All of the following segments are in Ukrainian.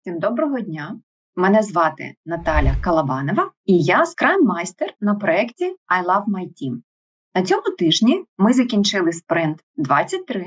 Всім доброго дня. Мене звати Наталя Калабанова, і я скрайм-майстер на проєкті I Love My Team. На цьому тижні ми закінчили спринт 23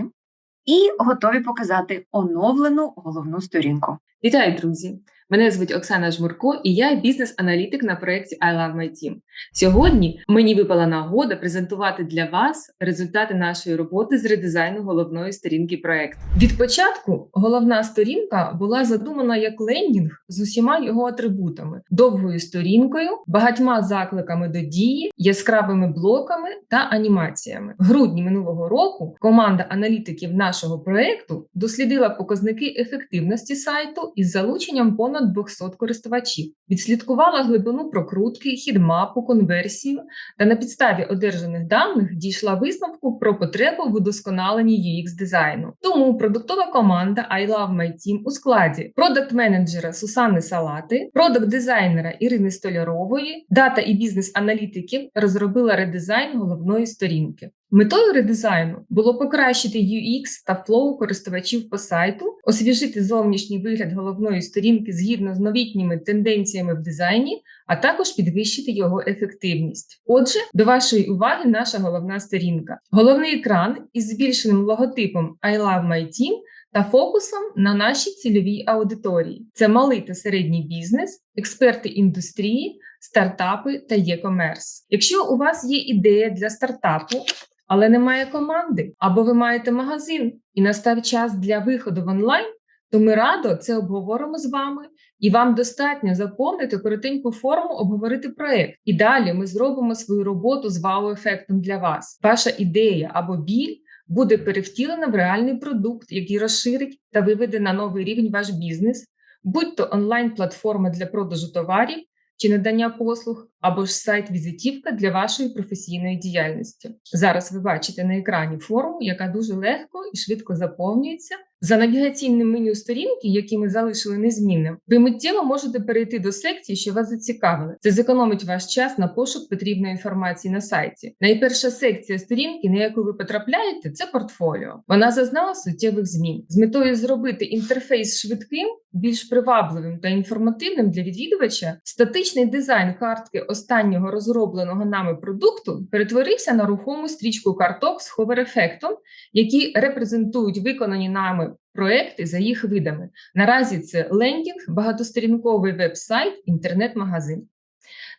і готові показати оновлену головну сторінку. Вітаю, друзі! Мене звуть Оксана Жмурко, і я бізнес-аналітик на проєкті I Love My Team. Сьогодні мені випала нагода презентувати для вас результати нашої роботи з редизайну головної сторінки проєкту. Від початку головна сторінка була задумана як лендінг з усіма його атрибутами: довгою сторінкою, багатьма закликами до дії, яскравими блоками та анімаціями. В грудні минулого року команда аналітиків нашого проєкту дослідила показники ефективності сайту із залученням понад 200 користувачів, відслідкувала глибину прокрутки, хідмапу, конверсію та на підставі одержаних даних дійшла висновку про потребу в удосконаленні UX дизайну. Тому продуктова команда I Love My Team у складі продакт-менеджера Сусани Салати, продакт-дизайнера Ірини Столярової, дата і бізнес-аналітиків розробила редизайн головної сторінки. Метою редизайну було покращити UX та флоу користувачів по сайту, освіжити зовнішній вигляд головної сторінки згідно з новітніми тенденціями в дизайні, а також підвищити його ефективність. Отже, до вашої уваги наша головна сторінка. Головний екран із збільшеним логотипом I Love My Team та фокусом на нашій цільовій аудиторії. Це малий та середній бізнес, експерти індустрії, стартапи та e-commerce. Якщо у вас є ідея для стартапу, але немає команди, або ви маєте магазин і настав час для виходу в онлайн, то ми радо це обговоримо з вами, і вам достатньо заповнити коротеньку форму, обговорити проект. І далі ми зробимо свою роботу з вау-ефектом для вас. Ваша ідея або біль буде перевтілена в реальний продукт, який розширить та виведе на новий рівень ваш бізнес, будь-то онлайн-платформа для продажу товарів чи надання послуг, або ж сайт-візитівка для вашої професійної діяльності. Зараз ви бачите на екрані форму, яка дуже легко і швидко заповнюється. За навігаційним меню сторінки, які ми залишили незмінним, ви миттєво можете перейти до секції, що вас зацікавили. Це зекономить ваш час на пошук потрібної інформації на сайті. Найперша секція сторінки, на яку ви потрапляєте, це портфоліо. Вона зазнала суттєвих змін з метою зробити інтерфейс швидким, більш привабливим та інформативним для відвідувача. Статичний дизайн картки останнього розробленого нами продукту перетворився на рухому стрічку карток з ховер-ефектом, які репрезентують виконані нами проекти за їх видами. Наразі це лендінг, багатосторінковий веб-сайт, інтернет-магазин.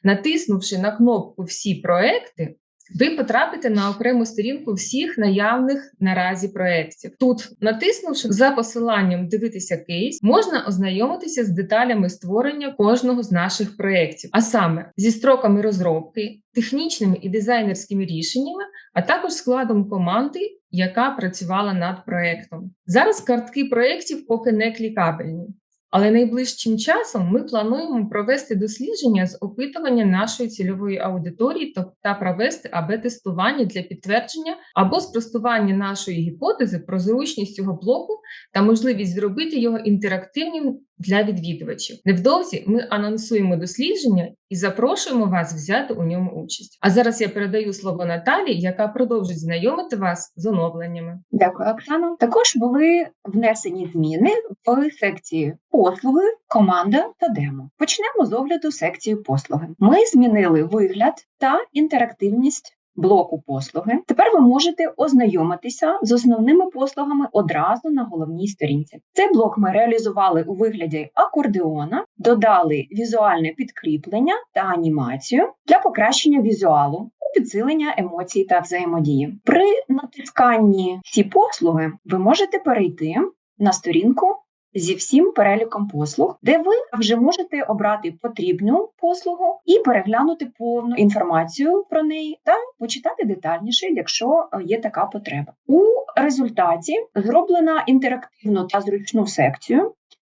Натиснувши на кнопку Всі проекти, ви потрапите на окрему сторінку всіх наявних наразі проєктів. Тут, натиснувши за посиланням Дивитися кейс, можна ознайомитися з деталями створення кожного з наших проєктів, а саме зі строками розробки, технічними і дизайнерськими рішеннями, а також складом команди, яка працювала над проєктом. Зараз картки проєктів поки не клікабельні. Але найближчим часом ми плануємо провести дослідження з опитування нашої цільової аудиторії та провести АБ-тестування для підтвердження або спростування нашої гіпотези про зручність цього блоку та можливість зробити його інтерактивним для відвідувачів. Невдовзі ми анонсуємо дослідження і запрошуємо вас взяти у ньому участь. А зараз я передаю слово Наталі, яка продовжить знайомити вас з оновленнями. Дякую, Оксано. Також були внесені зміни в секції послуги, команда та демо. Почнемо з огляду секції послуги. Ми змінили вигляд та інтерактивність блоку послуги. Тепер ви можете ознайомитися з основними послугами одразу на головній сторінці. Цей блок ми реалізували у вигляді акордеона, додали візуальне підкріплення та анімацію для покращення візуалу. Підсилення емоцій та взаємодії. При натисканні ці послуги ви можете перейти на сторінку зі всім переліком послуг, де ви вже можете обрати потрібну послугу і переглянути повну інформацію про неї та почитати детальніше, якщо є така потреба. У результаті зроблена інтерактивну та зручну секцію.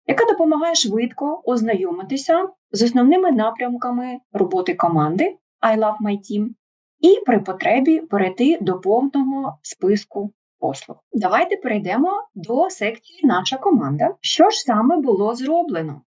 Яка допомагає швидко ознайомитися з основними напрямками роботи команди I Love My Team і при потребі перейти до повного списку послуг. Давайте перейдемо до секції Наша команда. Що ж саме було зроблено?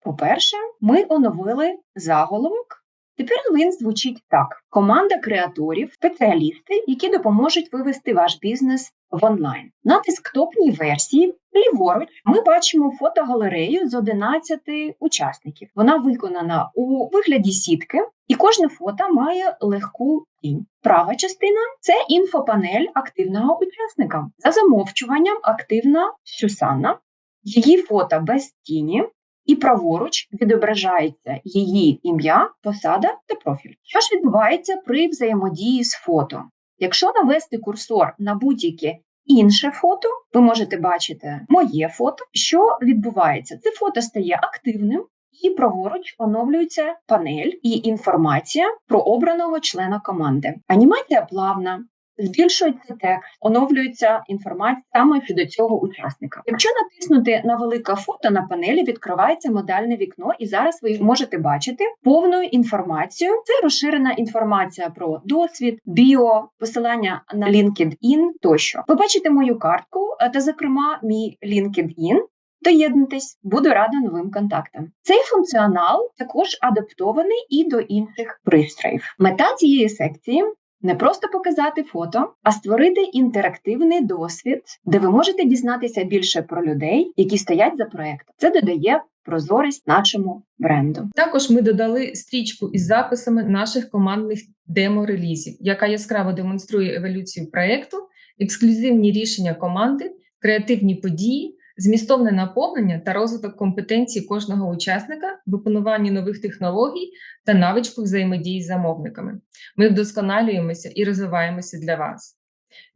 По-перше, ми оновили заголовок Тепер він звучить так: команда креаторів, спеціалісти, які допоможуть вивести ваш бізнес в онлайн. На десктопній версії ліворуч ми бачимо фотогалерею з 11 учасників. Вона виконана у вигляді сітки, і кожне фото має легку тінь. Права частина це інфопанель активного учасника. За замовчуванням активна Сюсанна. Її фото без тіні, і праворуч відображається її ім'я, посада та профіль. Що ж відбувається при взаємодії з фото? Якщо навести курсор на будь-яке інше фото, ви можете бачити моє фото. Що відбувається? Це фото стає активним. І праворуч оновлюється панель і інформація про обраного члена команди. Анімація плавна, збільшується текст, оновлюється інформація саме щодо цього учасника. Якщо натиснути на велике фото на панелі, відкривається модальне вікно, і зараз ви можете бачити повну інформацію. Це розширена інформація про досвід, біо, посилання на LinkedIn тощо. Ви бачите мою картку е, та, зокрема, мій LinkedIn. Доєднуйтесь, буду рада новим контактам. Цей функціонал також адаптований і до інших пристроїв. Мета цієї секції не просто показати фото, а створити інтерактивний досвід, де ви можете дізнатися більше про людей, які стоять за проектом. Це додає прозорість нашому бренду. Також ми додали стрічку із записами наших командних демо-релізів, яка яскраво демонструє еволюцію проекту, ексклюзивні рішення команди, креативні події. Змістовне наповнення та розвиток компетенцій кожного учасника в опануванні нових технологій та навичку взаємодії з замовниками. Ми вдосконалюємося і розвиваємося для вас.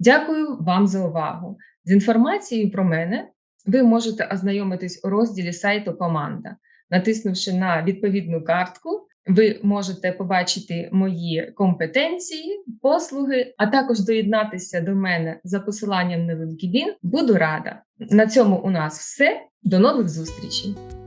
Дякую вам за увагу. З інформацією про мене ви можете ознайомитись у розділі сайту Команда, натиснувши на відповідну картку. Ви можете побачити мої компетенції, послуги, а також доєднатися до мене за посиланням на LinkedIn. Буду рада. На цьому у нас все. До нових зустрічей!